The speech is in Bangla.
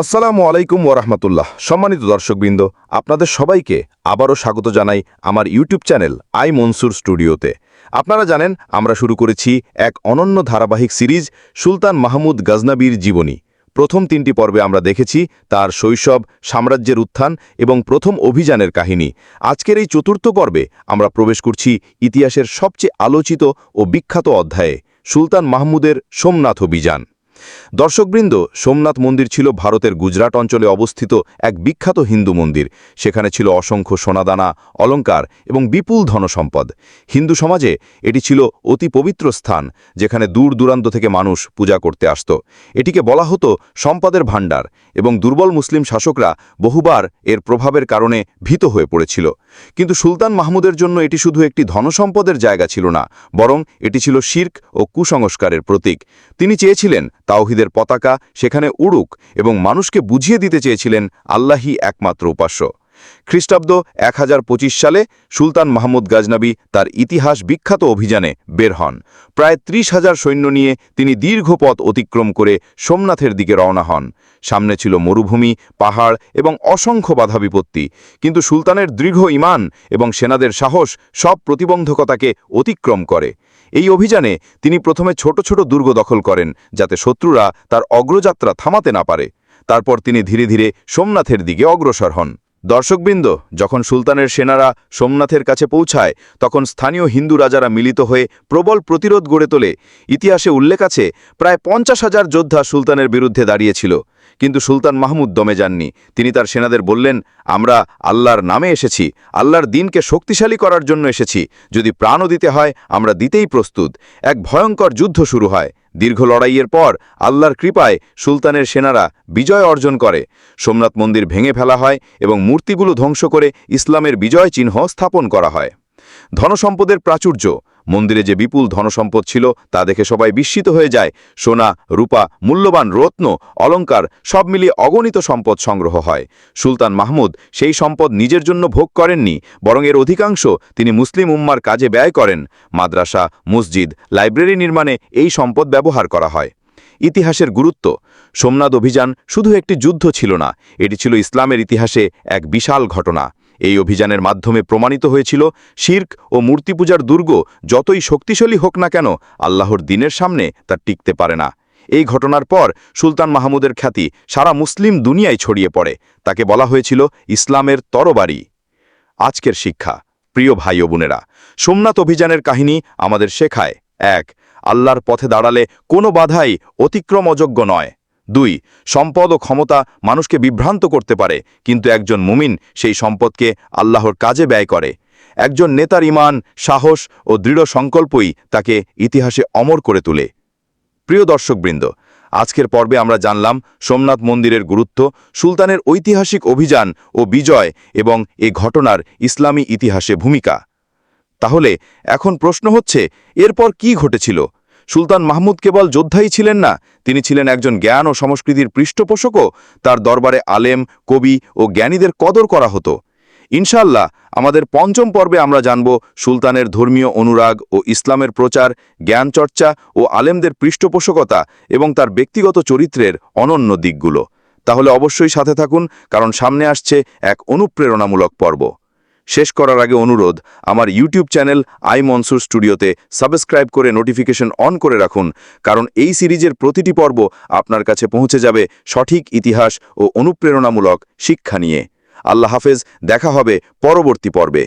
আসসালামু আলাইকুম ওরহমতুল্লাহ সম্মানিত দর্শকবৃন্দ, আপনাদের সবাইকে আবারও স্বাগত জানাই আমার ইউটিউব চ্যানেল আই মনসুর স্টুডিওতে। আপনারা জানেন, আমরা শুরু করেছি এক অনন্য ধারাবাহিক সিরিজ, সুলতান মাহমুদ গজনবীর জীবনী। প্রথম তিনটি পর্বে আমরা দেখেছি তার শৈশব, সাম্রাজ্যের উত্থান এবং প্রথম অভিযানের কাহিনী। আজকের এই চতুর্থ পর্বে আমরা প্রবেশ করছি ইতিহাসের সবচেয়ে আলোচিত ও বিখ্যাত অধ্যায়ে, সুলতান মাহমুদের সোমনাথ অভিযান। দর্শকবৃন্দ, সোমনাথ মন্দির ছিল ভারতের গুজরাট অঞ্চলে অবস্থিত এক বিখ্যাত হিন্দু মন্দির। সেখানে ছিল অসংখ্য সোনাদানা অলঙ্কার এবং বিপুল ধনসম্পদ। হিন্দু সমাজে এটি ছিল অতি পবিত্র স্থান, যেখানে দূর দূরান্ত থেকে মানুষ পূজা করতে আসত। এটিকে বলা হতো সম্পদের ভাণ্ডার এবং দুর্বল মুসলিম শাসকরা বহুবার এর প্রভাবের কারণে ভীত হয়ে পড়েছিল। কিন্তু সুলতান মাহমুদের জন্য এটি শুধু একটি ধনসম্পদের জায়গা ছিল না, বরং এটি ছিল শির্ক ও কুসংস্কারের প্রতীক। তিনি চেয়েছিলেন তাওহিদের পতাকা সেখানে উড়ুক এবং মানুষকে বুঝিয়ে দিতে চেয়েছিলেন আল্লাহি একমাত্র উপাস্য। খ্রিস্টাব্দ এক হাজার পঁচিশ সালে সুলতান মাহমুদ গাজনাবি তার ইতিহাস বিখ্যাত অভিযানে বের হন। প্রায় ত্রিশ হাজার সৈন্য নিয়ে তিনি দীর্ঘ পথ অতিক্রম করে সোমনাথের দিকে রওনা হন। সামনে ছিল মরুভূমি, পাহাড় এবং অসংখ্য বাধা বিপত্তি কিন্তু সুলতানের দৃঢ় ইমান এবং সেনাদের সাহস সব প্রতিবন্ধকতাকে অতিক্রম করে। এই অভিযানে তিনি প্রথমে ছোট ছোট দুর্গ দখল করেন যাতে শত্রুরা তার অগ্রযাত্রা থামাতে না পারে। তারপর তিনি ধীরে ধীরে সোমনাথের দিকে অগ্রসর হন। দর্শকবৃন্দ, যখন সুলতানের সেনারা সোমনাথের কাছে পৌঁছায়, তখন স্থানীয় হিন্দু রাজারা মিলিত হয়ে প্রবল প্রতিরোধ গড়ে তোলে। ইতিহাসে উল্লেখ আছে, প্রায় পঞ্চাশ হাজার যোদ্ধা সুলতানের বিরুদ্ধে দাঁড়িয়েছিল। কিন্তু সুলতান মাহমুদ দমে যাননি। তিনি তার সেনাদের বললেন, আমরা আল্লাহর নামে এসেছি। আল্লাহর দিনকে শক্তিশালী করার জন্য এসেছি। যদি প্রাণও দিতে হয়, আমরা দিতেই প্রস্তুত। এক ভয়ঙ্কর যুদ্ধ শুরু হয়। দীর্ঘ লড়াইয়ের পর আল্লাহর কৃপায় সুলতানের সেনারা বিজয় অর্জন করে। সোমনাথ মন্দির ভেঙে ফেলা হয় এবং মূর্তিগুলো ধ্বংস করে ইসলামের বিজয় চিহ্ন স্থাপন করা হয়। ধনসম্পদের প্রাচুর্য মন্দিরে যে বিপুল ধনসম্পদ ছিল তা দেখে সবাই বিস্মিত হয়ে যায়। সোনা, রূপা, মূল্যবান রত্ন অলঙ্কার সব মিলিয়ে অগণিত সম্পদ সংগ্রহ হয়। সুলতান মাহমুদ সেই সম্পদ নিজের জন্য ভোগ করেননি, বরং এর অধিকাংশ তিনি মুসলিম উম্মার কাজে ব্যয় করেন। মাদ্রাসা, মসজিদ, লাইব্রেরি নির্মাণে এই সম্পদ ব্যবহার করা হয়। ইতিহাসের গুরুত্ব। সোমনাথ অভিযান শুধু একটি যুদ্ধ ছিল না, এটি ছিল ইসলামের ইতিহাসে এক বিশাল ঘটনা। এই অভিযানের মাধ্যমে প্রমাণিত হয়েছিল, শির্ক ও মূর্তিপূজার দুর্গ যতই শক্তিশালী হোক না কেন, আল্লাহর দিনের সামনে তা টিকতে পারে না। এই ঘটনার পর সুলতান মাহমুদের খ্যাতি সারা মুসলিম দুনিয়ায় ছড়িয়ে পড়ে। তাকে বলা হয়েছিল ইসলামের তরবারি। আজকের শিক্ষা, প্রিয় ভাই ও বোনেরা, সোমনাথ অভিযানের কাহিনী আমাদের শেখায়, এক, আল্লাহর পথে দাঁড়ালে কোনো বাধাই অতিক্রম অযোগ্য নয়। দুই, সম্পদ ও ক্ষমতা মানুষকে বিভ্রান্ত করতে পারে, কিন্তু একজন মুমিন সেই সম্পদকে আল্লাহর কাজে ব্যয় করে। একজন নেতার ইমান সাহস ও দৃঢ় সংকল্পই তাকে ইতিহাসে অমর করে তোলে। প্রিয় দর্শকবৃন্দ, আজকের পর্বে আমরা জানলাম সোমনাথ মন্দিরের গুরুত্ব, সুলতানের ঐতিহাসিক অভিযান ও বিজয় এবং এ ঘটনার ইসলামী ইতিহাসে ভূমিকা। তাহলে এখন প্রশ্ন হচ্ছে, এরপর কি ঘটেছিল? সুলতান মাহমুদ কেবল যোদ্ধাই ছিলেন না, তিনি ছিলেন একজন জ্ঞান ও সংস্কৃতির পৃষ্ঠপোষকও। তার দরবারে আলেম, কবি ও জ্ঞানীদের কদর করা হতো। ইনশাল্লাহ আমাদের পঞ্চম পর্বে আমরা জানব সুলতানের ধর্মীয় অনুরাগ ও ইসলামের প্রচার জ্ঞান চর্চা ও আলেমদের পৃষ্ঠপোষকতা এবং তার ব্যক্তিগত চরিত্রের অনন্য দিকগুলো। তাহলে অবশ্যই সাথে থাকুন, কারণ সামনে আসছে এক অনুপ্রেরণামূলক পর্ব। শেষ করার আগে অনুরোধ, আমার ইউটিউব চ্যানেল আই মনসুর স্টুডিওতে সাবস্ক্রাইব করে নোটিফিকেশন অন করে রাখুন, কারণ এই সিরিজের প্রতিটি পর্ব আপনার কাছে পৌঁছে যাবে সঠিক ইতিহাস ও অনুপ্রেরণামূলক শিক্ষা নিয়ে। আল্লাহ হাফেজ, দেখা হবে পরবর্তী পর্বে।